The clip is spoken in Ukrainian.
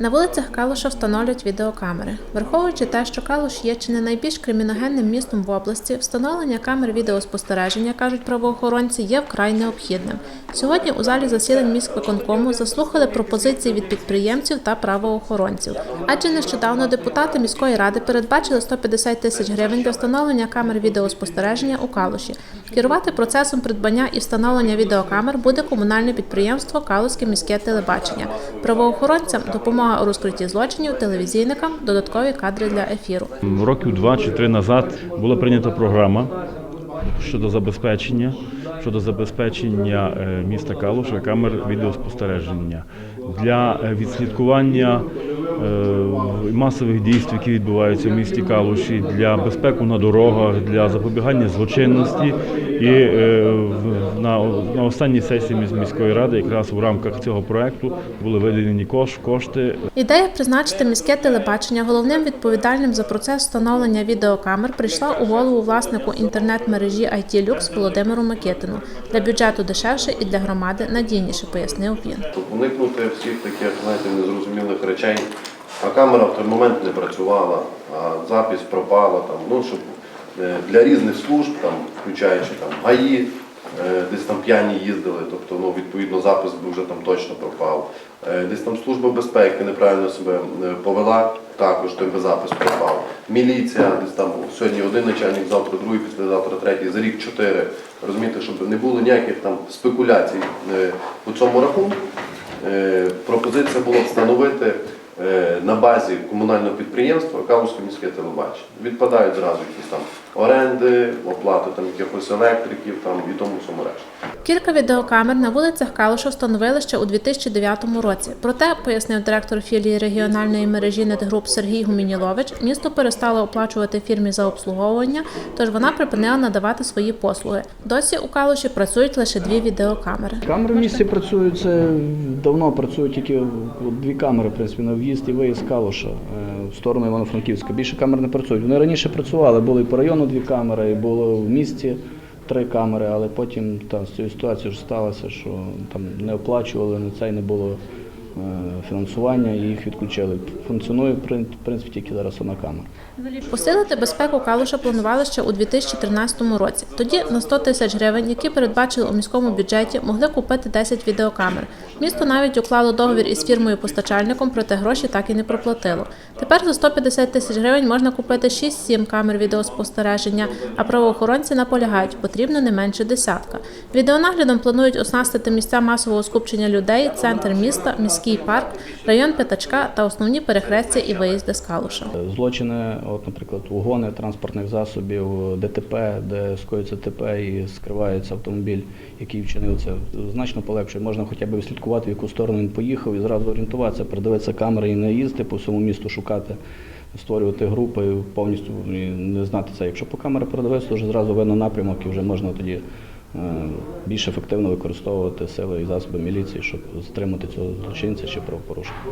На вулицях Калуша встановлюють відеокамери. Враховуючи те, що Калуш є чи не найбільш криміногенним містом в області, встановлення камер відеоспостереження, кажуть правоохоронці, є вкрай необхідним. Сьогодні у залі засідань міськвиконкому заслухали пропозиції від підприємців та правоохоронців. Адже нещодавно депутати міської ради передбачили 150 тисяч гривень для встановлення камер відеоспостереження у Калуші. Керувати процесом придбання і встановлення відеокамер буде комунальне підприємство Калуське міське телебачення. Правоохоронцям допомога у розкритті злочинів, телевізійникам додаткові кадри для ефіру. Років два чи три назад була прийнята програма щодо забезпечення щодо забезпечення е, міста Калуша камер відеоспостереження для е, відслідкування масових дій, які відбуваються в місті Калуші, для безпеки на дорогах, для запобігання злочинності. І е, в- на, на останній сесії міс- міської ради, якраз у рамках цього проекту, були виділені кош- кошти Ідея призначити міське телебачення головним відповідальним за процес встановлення відеокамер прийшла у голову власнику інтернет-мережі IT Lux Володимиру Микитину. Для бюджету дешевше і для громади надійніше, пояснив він. Уникнути всіх таких, знаєте, незрозумілих речей. А камера в той момент не працювала, а запись пропала там, ну, щоб е, для різних служб, там, включаючи там ГАІ, е, десь там п'яні їздили, тобто ну, відповідно запис би вже там точно пропав. Е, Десь там служба безпеки неправильно себе повела, також той би запис пропав. Міліція, десь там сьогодні один начальник, завтра другий, післязавтра третій, за рік чотири. Розумієте, щоб не було ніяких там спекуляцій у цьому рахунку. Пропозиція була встановити на базі комунального підприємства Калузьке міське телебачення. Відпадають зразу якісь там оренди, оплати там якихось електриків там, і тому всьому решті. Кілька відеокамер на вулицях Калуша встановили ще у 2009 році. Проте, пояснив директор філії регіональної мережі Нетгруп Сергій Гумінілович, місто перестало оплачувати фірмі за обслуговування, тож вона припинила надавати свої послуги. Досі у Калуші працюють лише дві відеокамери. Камери в місті працюють, це давно працюють тільки дві камери, в принципі, на в'їзд і виїзд Калуша е, в сторону Івано-Франківська. Більше камер не працюють. Вони раніше працювали, були і по району дві камери, і було в місті три камери, але потім там з цією ситуацією ж сталося, що там не оплачували, на це й не було фінансування і їх відключили. Функціонує в принципі тільки зараз одна камера. Посилити безпеку Калуша планували ще у 2013 році. Тоді на 100 тисяч гривень, які передбачили у міському бюджеті, могли купити 10 відеокамер. Місто навіть уклало договір із фірмою-постачальником, проте гроші так і не проплатило. Тепер за 150 тисяч гривень можна купити 6-7 камер відеоспостереження, а правоохоронці наполягають, потрібно не менше десятка. Відеонаглядом планують оснастити місця масового скупчення людей, центр міста, міський парк, район П'ятачка та основні перехрестя і виїзди з Калуша. Злочини, от, наприклад, угони транспортних засобів, ДТП, де скоїться ТП і скривається автомобіль, який вчинив це, значно полегшує. Можна хоча б відслідкувати, в яку сторону він поїхав, і зразу орієнтуватися, придивитися камери і не їздити по всьому місту, шукати, створювати групи, повністю не знати це. Якщо по камері передивитися, то вже зразу видно напрямок і вже можна тоді більш ефективно використовувати сили і засоби міліції, щоб стримати цього злочинця чи правопорушника.